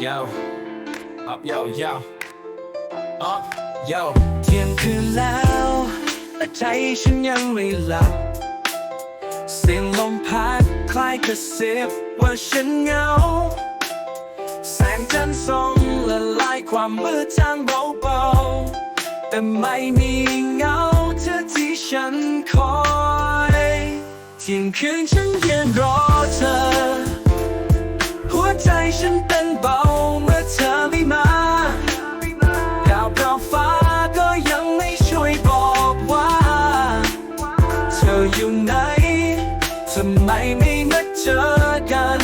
yo up yo yo up yo เที่ยงคืนแล้วแต่ใจฉันยังไม่หลับ เสียงลมพัดคล้ายกระซิบว่าฉันเหงา แสงจันทร์ส่องละลายความมืดจางเบาๆแต่ไม่มีเงาเธอที่ฉันคอยเที่ยงคืนฉันยืนรอเธอ หัวใจฉันเต้นเบา ไมไม่มาเจอกัน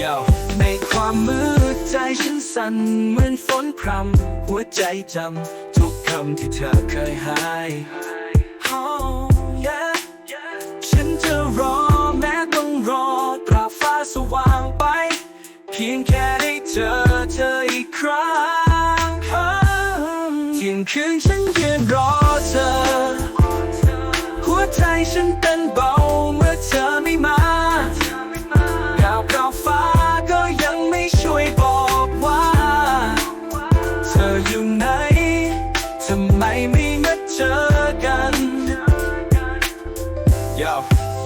Yo ในความมืดใจฉันสั่นเหมือนฝนพรำหัวใจจำทุกคำที่เธอเคยให้ Oh, yeah. ฉันจะรอแม้ต้องรอตราฟ้าสว่างไป เพียงแค่ได้เจอเธออีกครั้งเที่ยงคืนฉัน ฉันเต้นเบาเมื่อเธอไม่มาดาวกราฟ้าก็ยังไม่ช่วยบอกว่า เธออยู่ไหนทำไมไม่มาเจอกัน Yo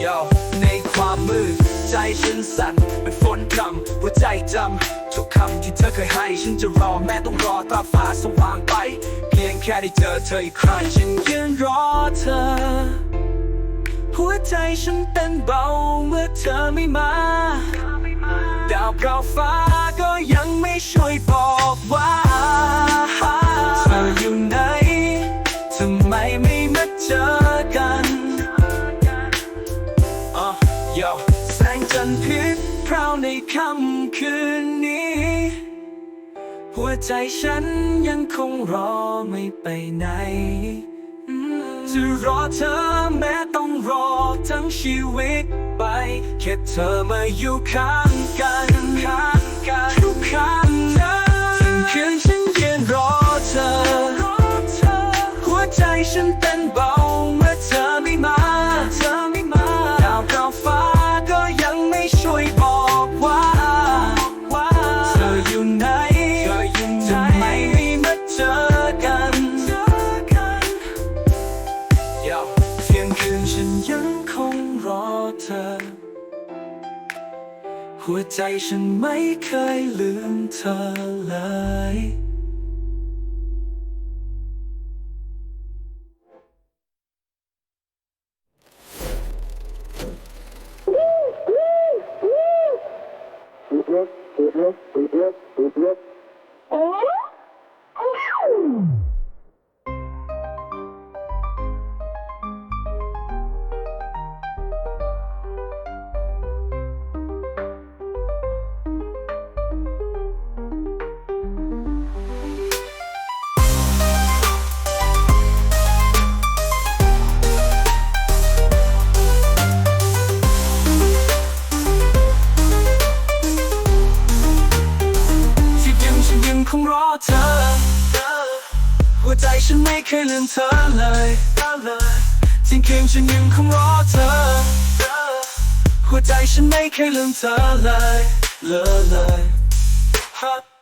Yo ในความมืดใจฉันสั่นเป็นฝนพรำหัวใจจำทุกคำที่เธอเคยให้ ฉันจะรอแม้ต้องรอตาฟ้าสว่างไป เพียงแค่ได้เจอเธออีกครั้งฉันยืนรอเธอ ใจฉันเต้นเบาเมื่อเธอไม่มา ดาวเกาฟ้าก็ยังไม่ช่วยบอกว่าเธออยู่ไหนทำไมไม่มาเจอกันอะ yo แสงจันทร์พิษพราวในค่ำคืนนี้ หัวใจฉันยังคงรอไม่ไปไหนจะรอเธอแม้ต ชีวิตไปแค่เธอมาอยู่ข้างกันข้างกันทุกครั้ง เธอ หัวใจฉันไม่เคยลืมเธอเลยที่ ยังคงรอเธอ หัวใจฉันไม่เคยลืมเธอเลยที่คืนฉันยังคงรอเธอ หัวใจฉันไม่เคยลืมเธอเลย เลยเลย